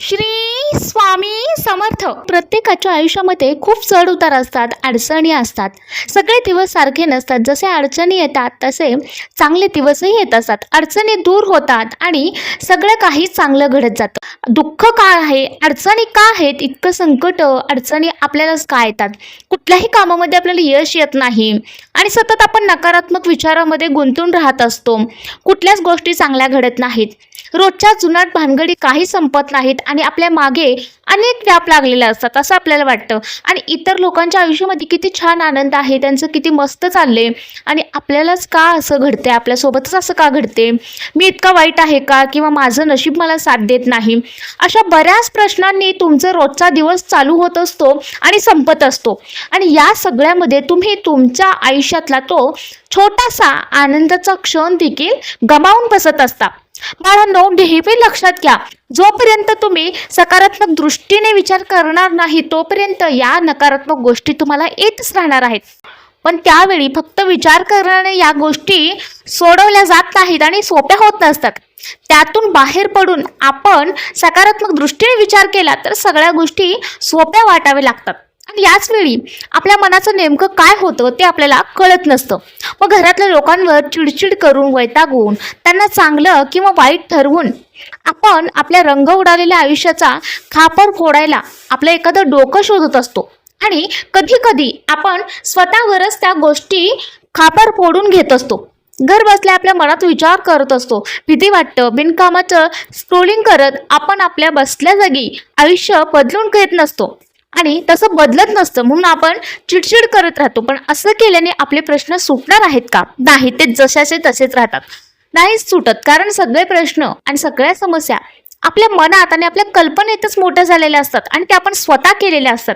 श्री स्वामी समर्थ. प्रत्येकाच्या आयुष्यामध्ये खूप चढ उतार असतात अडचणी असतात. सगळे दिवस सारखे नसतात. जसे अडचणी येतात तसे चांगले दिवसही येत असतात. अडचणी दूर होतात आणि सगळं काही चांगलं घडत जातं. दुःख का आहे? अडचणी का आहेत? इतकं संकट अडचणी आपल्यालाच का येतात? कुठल्याही कामामध्ये आपल्याला यश येत नाही. आणि सतत आपण नकारात्मक विचारामध्ये गुंतून राहत असतो. कुठल्याच गोष्टी चांगल्या घडत नाहीत. रोजच्या जुनाट भानगडी काही संपत नाहीत आणि आपल्या मागे अनेक व्याप लागलेले असतात असं आपल्याला वाटतं. आणि इतर लोकांच्या आयुष्यामध्ये किती छान आनंद आहे त्यांचं किती मस्त चालले आणि आपल्यालाच का असं घडते आपल्यासोबतच असं का घडते मी इतका वाईट आहे का? किंवा माझं नशीब मला साथ देत नाही? अशा बऱ्याच प्रश्नांनी तुमचा रोजचा दिवस चालू होत असतो आणि संपत असतो. आणि या सगळ्यामध्ये तुम्ही तुमच्या आयुष्यातला तो छोटासा आनंदाचा क्षण देखील गमावून बसत असता. बाळांनो नेहमी लक्षात घ्या. जोपर्यंत तुम्ही सकारात्मक दृष्टीने विचार करणार नाही तोपर्यंत या नकारात्मक गोष्टी तुम्हाला येतच राहणार आहेत. पण त्यावेळी फक्त विचार करण्याने या गोष्टी सोडवल्या जात नाहीत आणि सोप्या होत नसतात. त्यातून बाहेर पडून आपण सकारात्मक दृष्टीने विचार केला तर सगळ्या गोष्टी सोप्या वाटाव्या लागतात. पण याच वेळी आपल्या मनाचं नेमकं काय होतं ते आपल्याला कळत नसतं. मग घरातल्या लोकांवर चिडचिड करून वैतागून त्यांना चांगलं किंवा वाईट ठरवून आपण आपल्या रंग उडालेल्या आयुष्याचा खापर फोडायला आपलं एखादं डोकं शोधत असतो. आणि कधी कधी आपण स्वतःवरच त्या गोष्टी खापर फोडून घेत असतो. घर बसल्या आपल्या मनात विचार करत असतो. भीती वाटतं बिनकामाचं स्क्रोलिंग करत आपण आपल्या बसल्या जागी आयुष्य बदलून घेत नसतो. आणि तसं बदलत नसतं. म्हणून आपण चिडचिड करत राहतो. पण असं केल्याने आपले प्रश्न सुटणार आहेत का? नाही ते जशाचे तसेच राहतात. नाहीच सुटत. कारण सगळे प्रश्न आणि सगळ्या समस्या आपल्या मनात आणि आपल्या कल्पनेतच मोठ्या झालेल्या असतात आणि ते आपण स्वतः केलेल्या असतात.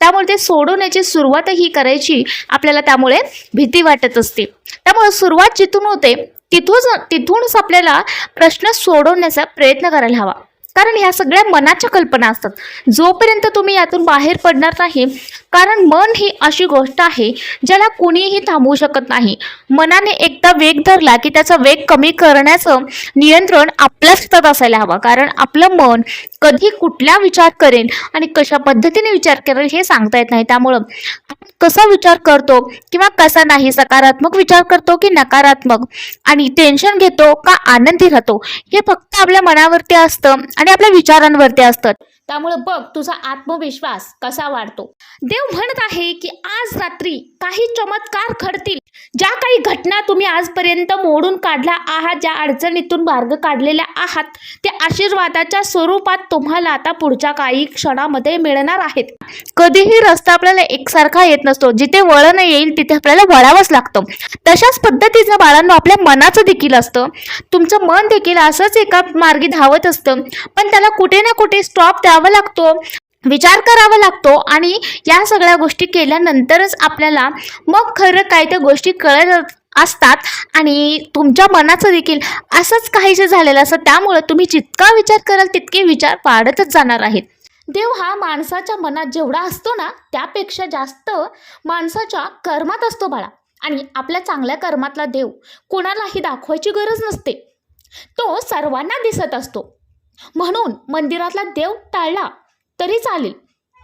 त्यामुळे ते सोडवण्याची सुरुवातही करायची आपल्याला त्यामुळे भीती वाटत असते. त्यामुळे सुरुवात जिथून होते तिथूनच तिथूनच आपल्याला प्रश्न सोडवण्याचा प्रयत्न करायला हवा. कारण ह्या सगळ्या मनाच्या कल्पना असतात. जोपर्यंत तुम्ही यातून बाहेर पडणार नाही कारण मन ही अशी गोष्ट आहे ज्याला कुणीही थांबवू शकत नाही. मनाने एकदा वेग धरला की त्याचा वेग कमी करण्याचं नियंत्रण आपल्याच हातात असायला हवं. कारण आपलं मन कधी कुठला विचार करेन आणि कशा पद्धतीने विचार करेल हे सांगता येत नाही. त्यामुळं आपण कसा विचार करतो किंवा कसा नाही सकारात्मक विचार करतो की नकारात्मक? आणि टेन्शन घेतो का आनंदी राहतो? हे फक्त आपल्या मनावरती असतं आणि आपल्या विचारांवरती असतात. त्यामुळे बघ तुझा आत्मविश्वास कसा वाढतो? देव म्हणत आहे की आज रात्री काही चमत्कार घडतील. ज्या काही घटना तुम्ही आजपर्यंत मोडून काढल्या आहात ज्या अडचणीतून मार्ग काढलेल्या आहात ते आशीर्वादाच्या स्वरूपात तुम्हाला आता पुढच्या काही क्षणामध्ये मिळणार आहेत. कधीही रस्ता आपल्याला एकसारखा येत नसतो. जिथे वळण येईल तिथे आपल्याला वळावंच लागतं. तशाच पद्धतीचं बाळांनो आपल्या मनाचं देखील असतं. तुमचं मन देखील असंच एका मार्गी धावत असतं. पण त्याला कुठे ना कुठे स्टॉप द्यावा लागतो. विचार करावा लागतो आणि या सगळ्या गोष्टी केल्यानंतरच आपल्याला मग खरं काय त्या गोष्टी कळत असतात आणि तुमच्या मनाचं देखील असंच काहीसे झालेलं असतं. त्यामुळं तुम्ही जितका विचार कराल तितके विचार वाढतच जाणार आहेत. देव हा माणसाच्या मनात जेवढा असतो ना त्यापेक्षा जास्त माणसाच्या कर्मात असतो बाळा. आणि आपल्या चांगल्या कर्मातला देव कोणालाही दाखवायची गरज नसते. तो सर्वांना दिसत असतो. म्हणून मंदिरातला देव टाळला. तरी चालेल.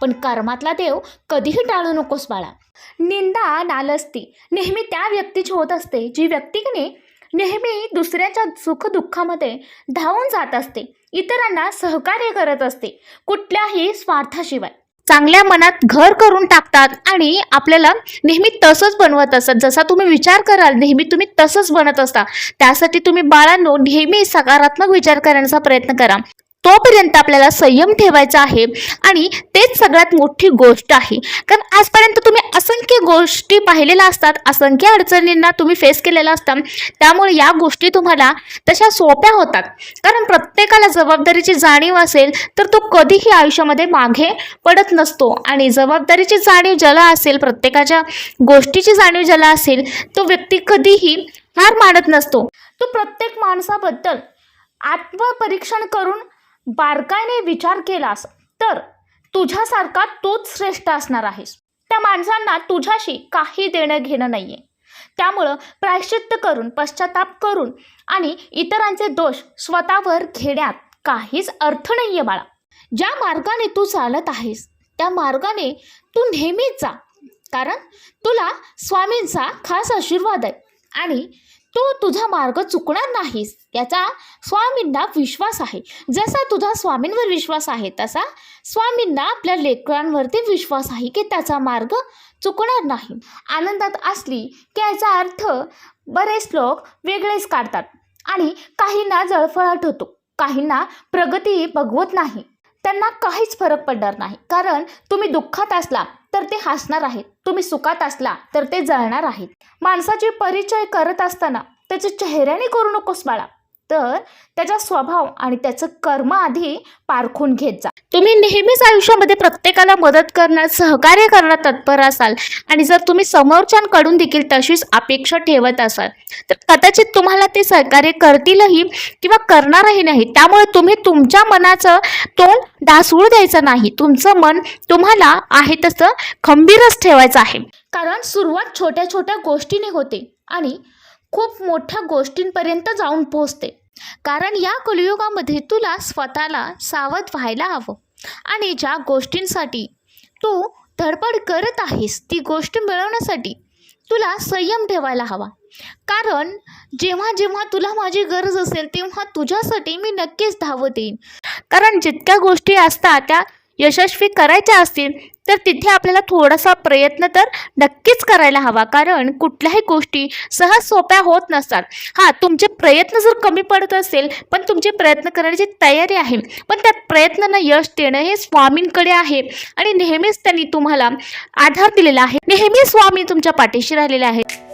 पण कर्मातला देव कधीही टाळू नकोस बाळा. निंदा नालस्ती. नेहमी त्या व्यक्तीची होत असते जी व्यक्तीने नेहमी दुसऱ्याच्या सुखदुःखामध्ये धावून जात असते. इतरांना सहकार्य करत असते कुठल्याही स्वार्थाशिवाय. चांगल्या मनात घर करून टाकतात आणि आपल्याला नेहमी तसंच बनवत असतात. जसा तुम्ही विचार कराल नेहमी तुम्ही तसंच बनत असता. त्यासाठी तुम्ही बाळांनो नेहमी सकारात्मक विचार करण्याचा प्रयत्न करा. तोपर्यंत आपल्याला संयम ठेवायचा आहे आणि तेच सगळ्यात मोठी गोष्ट आहे. कारण आजपर्यंत तुम्ही असंख्य गोष्टी पाहिलेल्या असतात असंख्य अडचणींना तुम्ही फेस केलेला असतात त्यामुळे या गोष्टी तुम्हाला तशा सोप्या होतात. कारण प्रत्येकाला जबाबदारीची जाणीव असेल तर तो कधीही आयुष्यामध्ये मागे पडत नसतो. आणि जबाबदारीची जाणीव ज्याला असेल प्रत्येकाच्या गोष्टीची जाणीव ज्याला असेल तो व्यक्ती कधीही हार मानत नसतो. तो प्रत्येक माणसाबद्दल आत्मपरीक्षण करून बारकाईने विचार केलास तर तुझ्यासारखा तोच श्रेष्ठ असणार आहेस. त्या माणसांना तुझ्याशी काही देणं घेणं नाहीये. त्यामुळं प्रायश्चित्त करून पश्चाताप करून आणि इतरांचे दोष स्वतःवर घेण्यात काहीच अर्थ नाहीये बाळा. ज्या मार्गाने तू चालत आहेस त्या मार्गाने तू नेहमीच जा. कारण तुला स्वामींचा खास आशीर्वाद आहे आणि तू तुझा मार्ग चुकणार नाहीस याचा स्वामींना विश्वास आहे. जसा तुझा स्वामींवर विश्वास आहे तसा स्वामींना आपल्या लेकरांवरती विश्वास आहे की त्याचा मार्ग चुकणार नाही. आनंदात असली की याचा अर्थ बरेच लोक वेगळेच काढतात आणि काहींना जळफळाट होतो काहींना प्रगती बघवत नाही. त्यांना काहीच फरक पडणार नाही. कारण तुम्ही दुःखात असला तर ते हसणार आहेत. तुम्ही सुखात असला तर ते जळणार आहेत. माणसाचे परिचय करत असताना त्याच्या चेहऱ्याने करू नकोस बाळा. तर त्याचा स्वभाव आणि त्याचं कर्म आधी पारखून घेत जा. तुम्ही नेहमीच आयुष्यामध्ये प्रत्येकाला मदत करण्यात सहकार्य करण्यात तत्पर असाल आणि जर तुम्ही समोरच्यांकडून देखील तशीच अपेक्षा ठेवत असाल तर कदाचित तुम्हाला ते सहकार्य करतीलही किंवा करणारही नाही. त्यामुळे तुम्ही तुमच्या मनाचं तोंड ढासळू द्यायचं नाही. तुमचं मन तुम्हाला आहे तसं खंबीरच ठेवायचं आहे. कारण सुरुवात छोट्या छोट्या गोष्टीने होते आणि खूप मोठ्या गोष्टींपर्यंत जाऊन पोहोचते. कारण या कलियुगामध्ये तुला स्वतःला सावध व्हायला हवं. आणि ज्या गोष्टींसाठी तू धडपड करत आहेस ती गोष्ट मिळवण्यासाठी तुला संयम ठेवायला हवा. कारण जेव्हा जेव्हा तुला माझी गरज असेल तेव्हा तुझ्यासाठी मी नक्कीच धावत येईन. कारण जितक्या गोष्टी असतात त्या यशस्वी करायच्या असतील तर तिथे आपल्याला थोडासा प्रयत्न तर नक्कीच करायला हवा. कारण कुठल्याही गोष्टी सहज सोप्या होत नसतात. हां तुमचे प्रयत्न जर कमी पडत असेल पण तुमचे प्रयत्न करण्याची तयारी आहे. पण त्या प्रयत्नांना यश देणं हे स्वामींकडे आहे. आणि नेहमीच त्यांनी तुम्हाला आधार दिलेला आहे. नेहमी स्वामी तुमच्या पाठीशी राहिलेले आहेत.